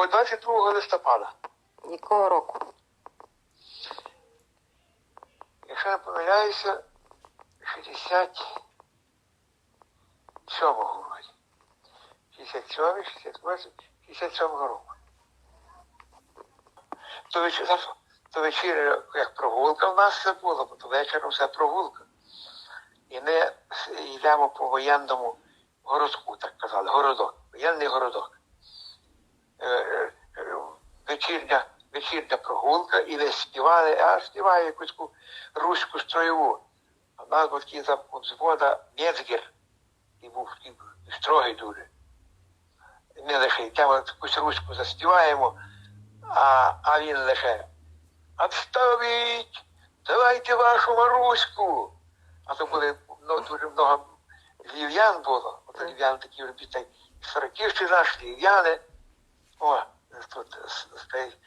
о, 22 листопада. Якого року? Якщо не помиляюся, 67-го році. 67, 68, 67 року. То вечір, то вечір, як прогулка в нас це було, бо то вечором все прогулка. І ми йдемо по воєнному городку, так казали, городок, воєнний городок. Вечірня, вечірня прогулка, і ви співали, а співає якусь руську строєву. А в нас був такий взвода Мецгер, і був такий строгий дуже. Ми лише якусь руську заспіваємо, а, а він лише «Отставіть! Давайте вашу Маруську! А то були ну, дуже много львів'ян було. От львів'ян такі й сороківці наші, львів'яни. О, тут стоїть.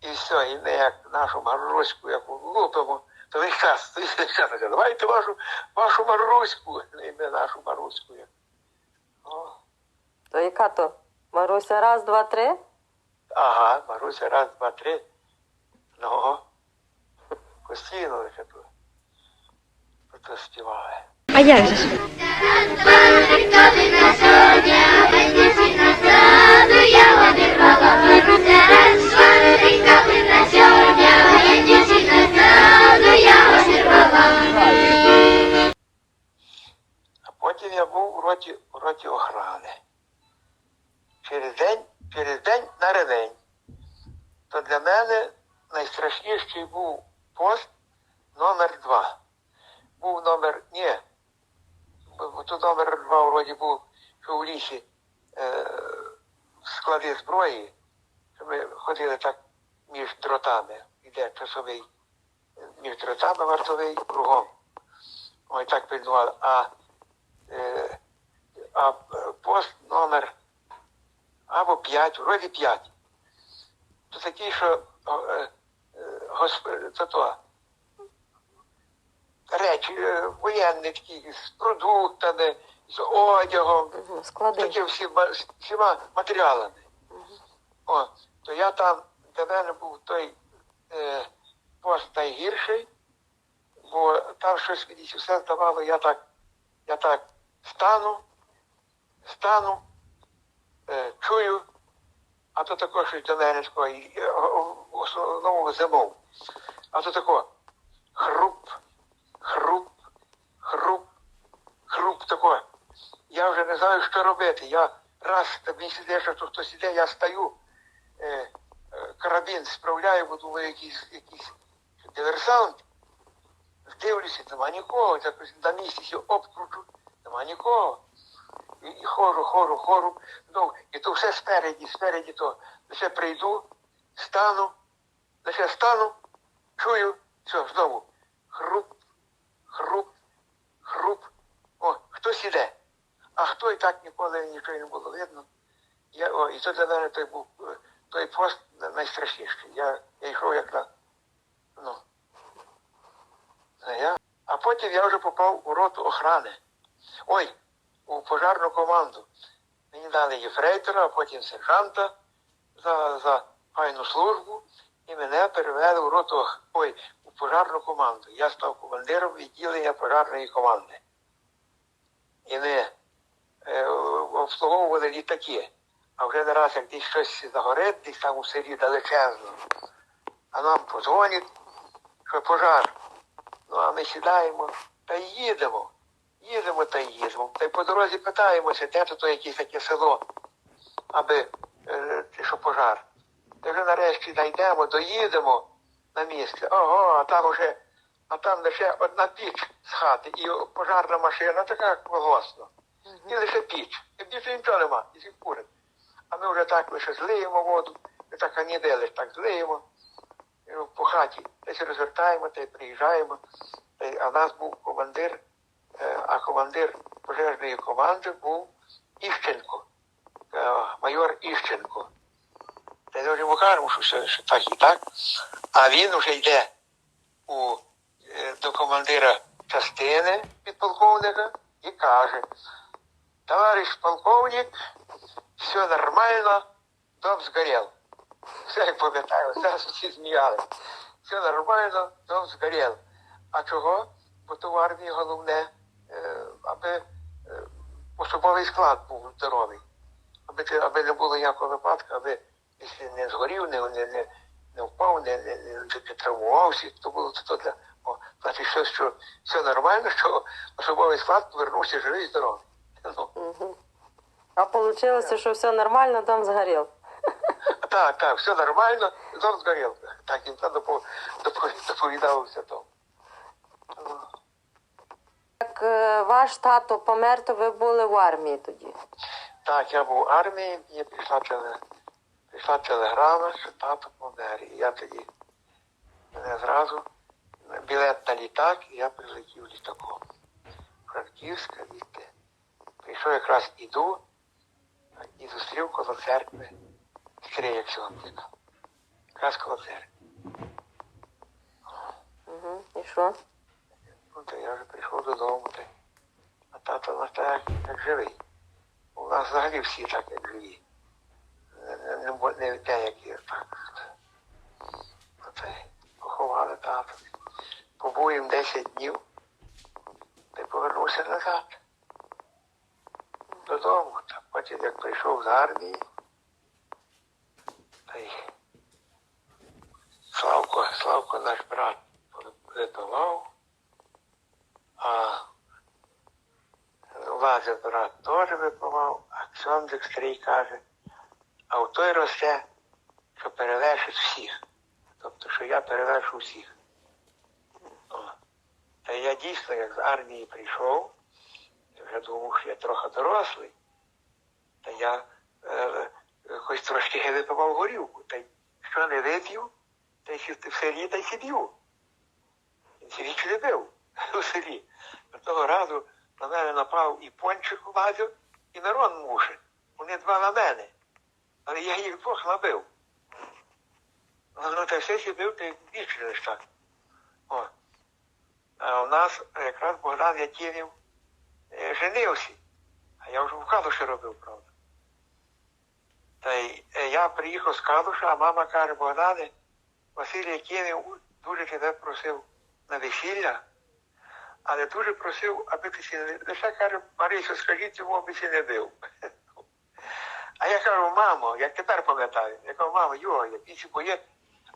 І все, і ми як нашу Маруську, як лупимо, то весь час, весь час каже, давайте вашу, вашу Маруську, і ми нашу Маруську. О, То яка то? Маруся, раз, два, три? ага, Маруся, раз, два, три. Ну, постійно лише тут. Тут співали. А як же ж? Калина соня, найстрашніший був пост номер два. Був номер, ні, бо номер два вроді був, що в лісі е, склади зброї, що ми ходили так між дротами, іде часовий, між дротами вартовий кругом. Ой, так пильнували. А е, а е, пост номер або 5, вроді 5. То такий, що е, це то, речі е, воєнні такі з продуктами, з одягом, склади. такі всі, ма- всіма матеріалами. О, то я там, для мене був той е, пост найгірший, бо там щось мені все здавало, я так, я так стану, стану, е, чую, а то також щось до мене такого, і, основному зимов. А то тако хруп, хруп, хруп, хруп тако. Я вже не знаю, що робити. Я раз тобі сидиш, що тут хтось іде, я стаю, е, е, карабін справляю, бо думаю, якийсь, якийсь диверсант. Дивлюся, нема нікого, якось на місці обкручу, нема нікого. І, і хожу, хожу, хожу. Ну, і то все спереді, спереді то лише прийду, стану, лише стану, чую, все, знову. Хруп, хруп, хруп. О, хтось іде. А хто і так ніколи нічого не було видно. Я, о, і то для мене той був е, той пост найстрашніший. Я, я йшов як на. Ну, я. А потім я вже попав у роту охрани. Ой, у пожарну команду. Мені дали єфрейтора, а потім сержанта за, за файну службу, і мене перевели у роту, ой, у пожарну команду. Я став командиром відділення пожарної команди. І ми е, обслуговували літаки. А вже не раз, як десь щось загорить, десь там у селі далечезно, а нам подзвонять, що пожар. Ну, а ми сідаємо та й їдемо. Їдемо та їдемо. Та й по дорозі питаємося, де тут якесь таке село, аби е, що пожар. Та вже нарешті знайдемо, доїдемо на місце. Ого, а там уже, а там лише одна піч з хати і пожарна машина, така як. І лише піч. І більше нічого нема, і курить. А ми вже так лише злиємо воду, ми так аніде лише так злиємо. По хаті десь розвертаємо та й приїжджаємо. Та й- А в нас був командир, е, а командир пожежної команди був Іщенко, е, майор Іщенко. Йому кажемо, що, так і так. А він вже йде у, е, до командира частини підполковника і каже, товарищ полковник, все нормально, дом сгорел. Все як пам'ятаю, зараз всі сміяли. Все нормально, дом згорів. А чого? Бо то в армії головне, е, аби е, особовий склад був здоровий. Аби, аби не було ніякого випадку, аби не згорів, не, не, не, не впав, не, не, не, не травмувався, то було то для. Значить, що, що все нормально, що особовий склад повернувся живий і здоровий. Ну, Угу. А вийшло, що все нормально, дом згорів. Так, так, все нормально, дом згорів. Так, він там допо- допо- доповідав все то. Як е, ваш тато помер, то ви були в армії тоді. Так, я був в армії, мені прийшла, теле, прийшла телеграма, що тато помер. І я тоді мене зразу білет на літак, і я прилетів літаком. Франківська відти. Прийшов якраз іду і зустрів коло церкви Стрія Ксьондика. Якраз коло церкви. Угу. І що? Ну, то я вже прийшов додому, та, а тато у нас так, як живий. У нас взагалі всі так, як живі. Не, не, не, не деякі так. Ну, поховали тато. Побув їм 10 днів. Та повернувся назад. Додому. Та потім як прийшов з армії. Та й Славко, Славко наш брат врятував. А Лазар брат теж випивав, а Ксьондик старий каже, а в той росте, що перевершить всіх. Тобто, що я перевершу всіх. Та я дійсно, як з армії прийшов, вже думав, що я трохи дорослий, та я е, хоч трошки випивав горілку, та що не вип'ю, та й в селі та й сидів. Він річ не бив у селі. Того разу на мене напав і пончик лазив, і Мирон мушин. Вони два на мене. Але я їх двох набив. Ну, та сидив, та й більше лише так. О. А у нас якраз Богдан Якимів е, женився. А я вже в Калуші робив, правда. Та й е, я приїхав з Калуша, а мама каже, Богдане, Василь Якимів дуже тебе просив на весілля, але дуже просив, аби ти сі не лише каже, Марисю, скажіть йому, аби сі не бив. А я кажу, мамо, як тепер пам'ятаю, я кажу, мамо, як він сі боє,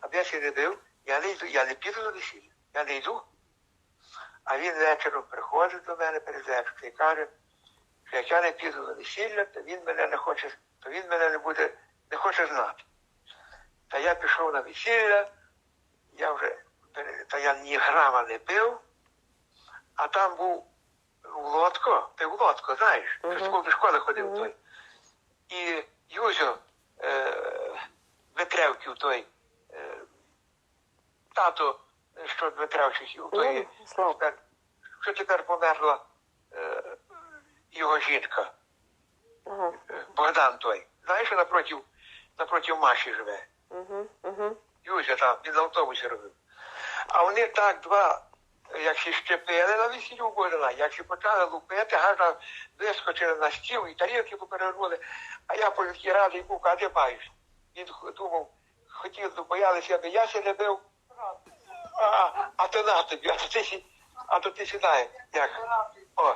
аби я сі не бив, я не йду, я не піду на весілля, я не йду. А він вечором приходить до мене перед вечором і каже, що як я не піду на весілля, то він мене не хоче, то він мене не буде, не хоче знати. Та я пішов на весілля, я вже та я ні грама не пив, а там був Володко, ти Володко, знаєш, Мгм. що до школи ходив той. І Юзьо е, Дмитревків той, е, тато, що Дмитревчихів, той, Слава. що тепер померла е, його жінка, е, Богдан той. Знаєш, що напротив, напротив Маші живе. Угу. Угу. Юзя там, він на автобусі робив. А вони так два, як ще щепили на весіллю у Богдана, як ще почали лупити, гарно вискочили на стіл і тарілки поперевернули. А я по людській радий був, а де маєш? Він думав, хотів, ну, боялися, аби я ще не бив. А, а то на тобі, а то ти, а то ти сідай. Як? О,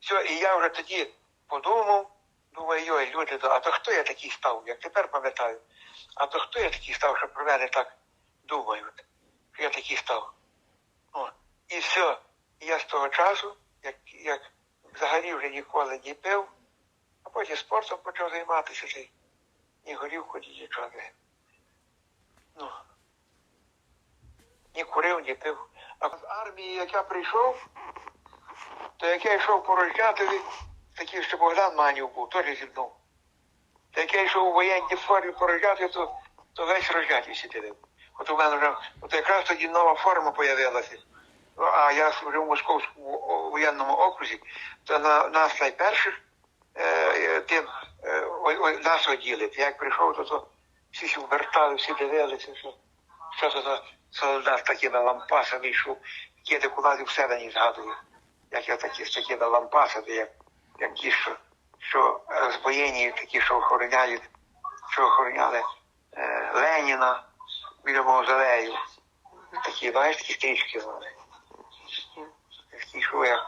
все, і я вже тоді подумав, думаю, йой, люди, а то хто я такий став, як тепер пам'ятаю. А то хто я такий став, що про мене так думають, що я такий став. О, і все. І я з того часу, як, як взагалі вже ніколи не пив, а потім спортом почав займатися, й ні горівку, ні нічого. Ну, ні курив, ні пив. А з армії, як я прийшов, то як я йшов по Рожнятові, такий ще Богдан Манів був, теж зі мною. Та як я йшов у воєнній формі по Рожнятові, то, то весь Рожнятів сидів. От у мене вже, от якраз тоді нова форма з'явилася. Ну, А я вже в Московському воєнному окрузі, то на нас найперших е, е, тим е, нас оділи. Як прийшов, то, то всі сі вертали, всі дивилися, що, що то за солдат такими лампасами йшов, які документи в себе не згадую. Як я такі з такими лампасами, як, як ті, що що розбоєні такі, що охороняють, що охороняли е, Леніна біля мавзолею. Такі, знаєш, такі стрічки вони. Такі, що я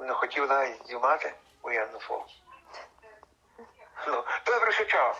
не хотів навіть знімати воєнну форму. Ну, добре, що чав.